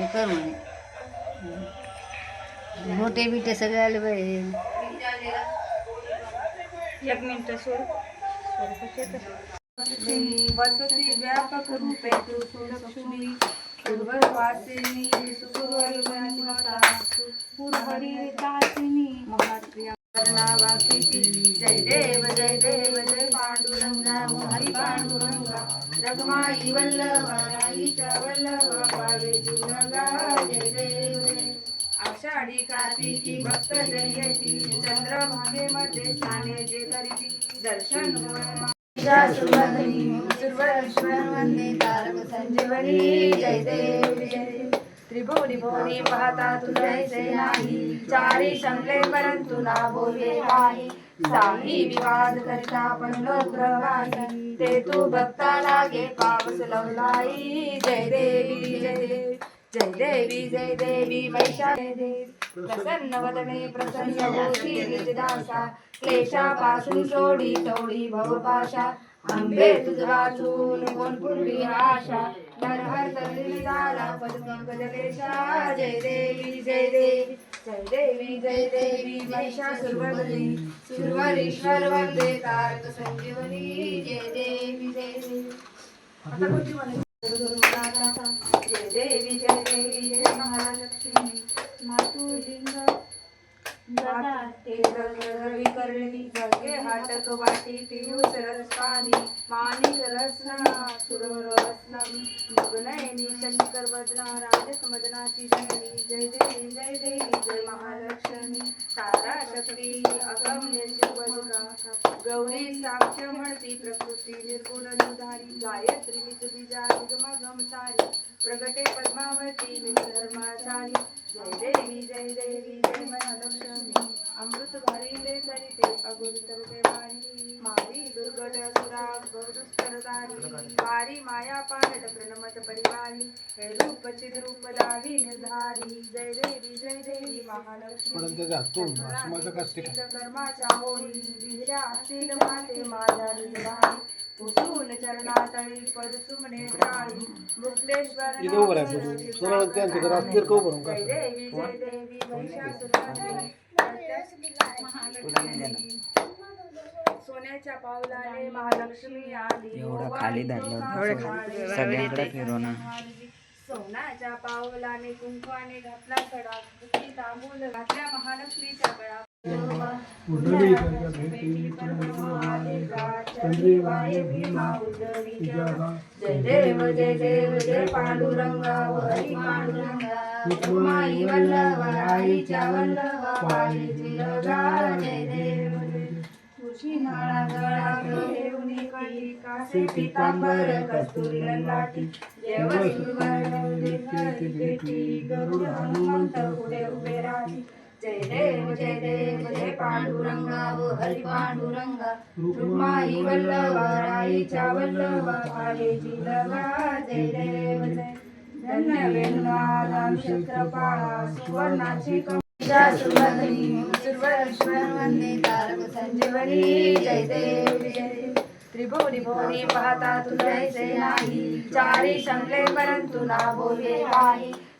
हे कर? मोठे बिटे सगळे आले पाहिजे एक मिनिट सोड वसती व्यापक रूपे तू सुलक्ष्मी पूर्ववासिनी सुवर्गणी पूर्वरितासिनी महाप्रिया कर्णावासिनी जय देव जय देव जय पांडुरंगा हरी पांडुरंगा। रघुमाई वल्लभ वल्लभ पावे जय आषाढी कार्तिकी भक्त जयती चंद्रभागे मध्ये स्थाने जे करीती दर्शन वंदे तारक संजीवनी जय त्रिभुवनी भुवनी पाहता तू नाही चारी शंभे परंतु ना बोले नाही साही विवाद करता पण लोकवाही ते तू भक्ता लागे पावस लवलाई. जय देवी जय देवी. जय देवी जय देवी. महिषा देवी. प्रसन्न वदने प्रसन्न होती निजदासा. क्लेशापासून सोडी टोळी भवपाशा आंबे तुझ वाचून कोण पूर्वी आशा. नरहर तरी झाला पद्मकलेशा जय देवी जय देवी. जय देवी जय देवी महिषा सुरवरी वंदे तारक संजीवनी जय देवी जय देवी. जय देवी जय देवी जय महालक्ष्मी. मातुलिंग जगे हाटक वाटी रस पाणी माणिक रसना सुरवर रसना शंकर वदना जननी जय देवी जय देवी जय महालक्ष्मी तारा शक्ती अगम्य शिवका गौरी साक्ष म्हणती प्रकृती निर्गुण निधारी गायत्री निज बीजा निगम गम सारी प्रगटे पद्मावती निज धर्माचारी जय देवी जय देवी जय महालक्ष्मी। अमृत भरिले सरिते अगुर तरते वारी मारी दुर्गट असुरा बहुदुस्तर दारी वारी माया प्रणमत परिवारी। हे रूप चिद रूप दावी निर्धारी। जय देवी जय देवी महालक्ष्मी। कर्माच्या होळी विहिऱ्या असतील माते माझ्या हृदयात. पुसून चरणातळी पद सुमने टाळी मुक्तेश्वर इथं उभं राहायचं. सोनाला त्यांच्या घरात तिरकं उभं राहून जय काय? देवी जय देवी महिषासुरमर्दिनी. सोन्याच्या पावलाने महालक्ष्मी आली. एवढं खाली धरलं. सोन्याच्या पावलाने कुंकवाने घातला सडा. तांबूल घातल्या महालक्ष्मीच्या गळा भीमा जय देव जय देव जय पांडुरंगा हरी पांडुरंगा रुक्माई वल्लभ आईच्या वल्लभ पायी जय देव गळा कळी कासे पितांबर कस्तुरी लाटी देव गरुड हनुमंत पुढे उभे राही जय देव जय देव जय पांडुरंगा व हरी पांडुरंगा। रुक्माई राईच्या जय देव जय। धन्य वेणुनादान क्षेत्रपाळा सुवर्णाची कमजा सुभद्री सुरवरेश्वर वंदे तारक संजीवनी जय देव जय त्रिभुवनी भुवनी पाहता तू नाही चारी शंभे परंतु ना बोले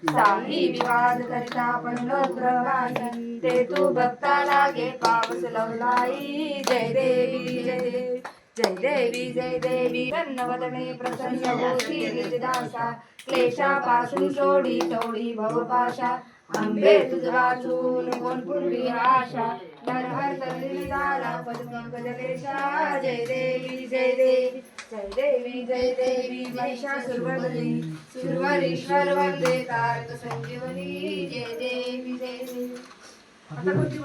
काही साही विवाद करिता पण लोकवाही ते तू भक्ता लागे पावस लवलाई जय देवी जय देवी जय देवी जय देवी. वदने प्रसन्न होती निजदासा क्लेशापासून सोडी टोळी भवपाशा आंबे तुझ चून कोण पूर्वी आशा. नरहर तरी झाला पद्मकलेशा जय देवी जय देवी जय देवी जय देवी महिषा सुरवरी वंदे तारक संजीवनी जय देवी जय देवी. आता कोणती